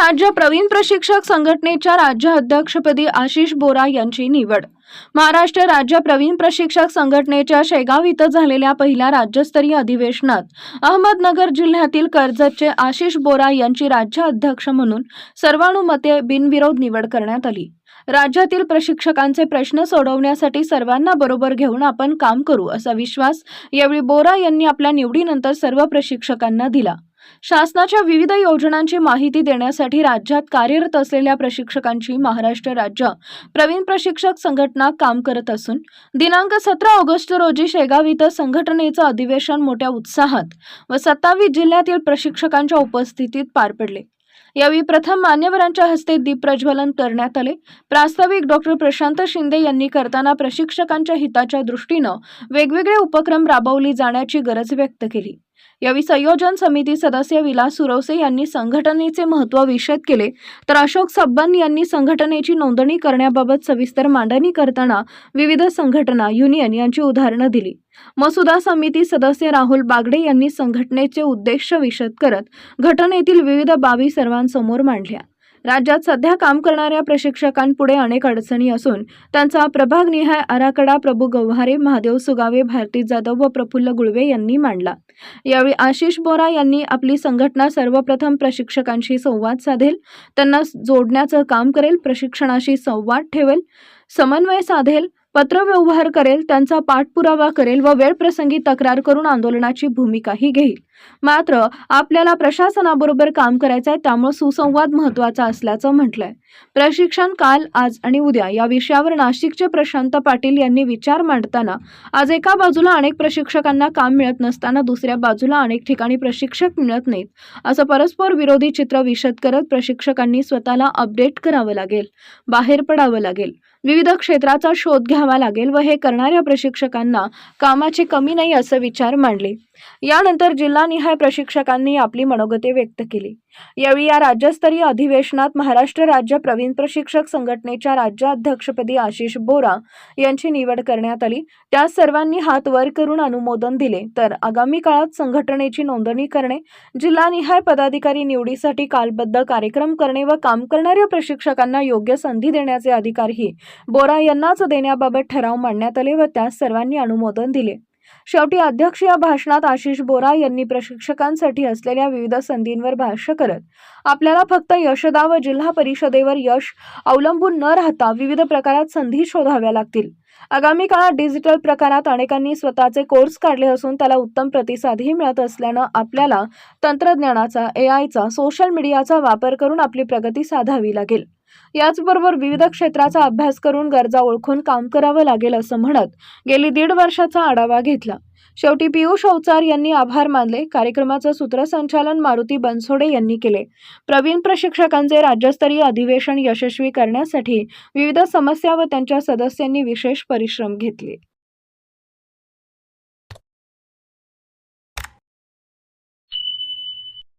राज्य प्रवीण प्रशिक्षक संघटनेच्या राज्य अध्यक्षपदी आशिष बोरा यांची निवड. महाराष्ट्र राज्य प्रवीण प्रशिक्षक संघटनेच्या शेगाव इथं झालेल्या पहिल्या राज्यस्तरीय अधिवेशनात अहमदनगर जिल्ह्यातील कर्जतचे आशिष बोरा यांची राज्य अध्यक्ष म्हणून सर्वानुमते बिनविरोध निवड करण्यात आली. राज्यातील प्रशिक्षकांचे प्रश्न सोडवण्यासाठी सर्वांना बरोबर घेऊन आपण काम करू असा विश्वास यावेळी बोरा यांनी आपल्या निवडीनंतर सर्व प्रशिक्षकांना दिला. शासनाच्या विविध योजनांची माहिती देण्यासाठी राज्यात कार्यरत असलेल्या प्रशिक्षकांची महाराष्ट्र राज्य प्रवीण प्रशिक्षक संघटना काम करत असून दिनांक सतरा ऑगस्ट रोजी शेगाव इथं संघटनेचं अधिवेशन मोठ्या उत्साहात व सत्तावीस जिल्ह्यातील प्रशिक्षकांच्या उपस्थितीत पार पडले. यावेळी प्रथम मान्यवरांच्या हस्ते दीप प्रज्वलन करण्यात आले. प्रास्ताविक डॉक्टर प्रशांत शिंदे यांनी करताना प्रशिक्षकांच्या हिताच्या दृष्टीनं वेगवेगळे उपक्रम राबवली जाण्याची गरज व्यक्त केली. यावेळी संयोजन समिती सदस्य विलास सुरवसे यांनी संघटनेचे महत्त्व विषद केले. तर अशोक सब्बन यांनी संघटनेची नोंदणी करण्याबाबत सविस्तर मांडणी करताना विविध संघटना युनियन यांची उदाहरणं दिली. मसुदा समिती सदस्य राहुल बागडे यांनी संघटनेचे उद्देश विशद करत घटनेतील विविध बाबी सर्वांसमोर मांडल्या. राज्यात सध्या काम करणाऱ्या प्रशिक्षकांपुढे अनेक अडचणी असून त्यांचा प्रभागनिहाय आराखडा प्रभू गव्हारे महादेव सुगावे भारती जाधव व प्रफुल्ल गुळवे यांनी मांडला. यावेळी आशिष बोरा यांनी आपली संघटना सर्वप्रथम प्रशिक्षकांशी संवाद साधेल त्यांना जोडण्याचं काम करेल प्रशिक्षणाशी संवाद ठेवेल समन्वय साधेल पत्रव्यवहार करेल त्यांचा पाठपुरावा करेल व वेळप्रसंगी तक्रार करून आंदोलनाची भूमिकाही घेईल. मात्र आपल्याला प्रशासनाबरोबर काम करायचं आहे त्यामुळे सुसंवाद महत्त्वाचा असल्याचं म्हटलंय. प्रशिक्षण काल आज आणि उद्या या विषयावर नाशिकचे प्रशांत पाटील यांनी विचार मांडताना आज एका बाजूला अनेक प्रशिक्षकांना काम मिळत नसताना दुसऱ्या बाजूला अनेक ठिकाणी प्रशिक्षक मिळत नाहीत असं परस्पर विरोधी चित्र विशद करत प्रशिक्षकांनी स्वतःला अपडेट करावं लागेल बाहेर पडावं लागेल. विविध क्षेत्राचा शोध घ्यावा लागेल व हे करणाऱ्या प्रशिक्षकांना कामाची कमी नाही असं विचार मांडले. यानंतर जिल्हानिहाय प्रशिक्षकांनी आपली मनोगते व्यक्त केली. यावेळी या राज्यस्तरीय अधिवेशनात महाराष्ट्र राज्य प्रवीण प्रशिक्षक संघटनेच्या राज्याध्यक्षपदी आशिष बोरा यांची निवड करण्यात आली. त्या सर्वांनी हात वर करून अनुमोदन दिले. तर आगामी काळात संघटनेची नोंदणी करणे जिल्हानिहाय पदाधिकारी निवडीसाठी कालबद्ध कार्यक्रम करणे व काम करणाऱ्या प्रशिक्षकांना योग्य संधी देण्याचे अधिकारही बोरा यांनाच देण्याबाबत ठराव मांडण्यात आले व त्यास सर्वांनी अनुमोदन दिले. शेवटी अध्यक्ष या भाषणात आशिष बोरा यांनी प्रशिक्षकांसाठी असलेल्या विविध संधींवर भाष्य करत आपल्याला फक्त यशदा व जिल्हा परिषदेवर यश अवलंबून न राहता विविध प्रकारात संधी शोधाव्या लागतील. आगामी काळात डिजिटल प्रकारात अनेकांनी स्वतःचे कोर्स काढले असून त्याला उत्तम प्रतिसादही मिळत असल्यानं आपल्याला तंत्रज्ञानाचा ए आयचा सोशल मीडियाचा वापर करून आपली प्रगती साधावी लागेल. याचबरोबर विविध क्षेत्राचा अभ्यास करून गरजा ओळखून काम करावं लागेल असं म्हणत गेली दीड वर्षाचा आढावा घेतला. शेवटी पियुष अवचार यांनी आभार मानले. कार्यक्रमाचं सूत्रसंचालन मारुती बनसोडे यांनी केले. प्रवीण प्रशिक्षकांचे राज्यस्तरीय अधिवेशन यशस्वी करण्यासाठी विविध समस्या व त्यांच्या सदस्यांनी विशेष परिश्रम घेतले.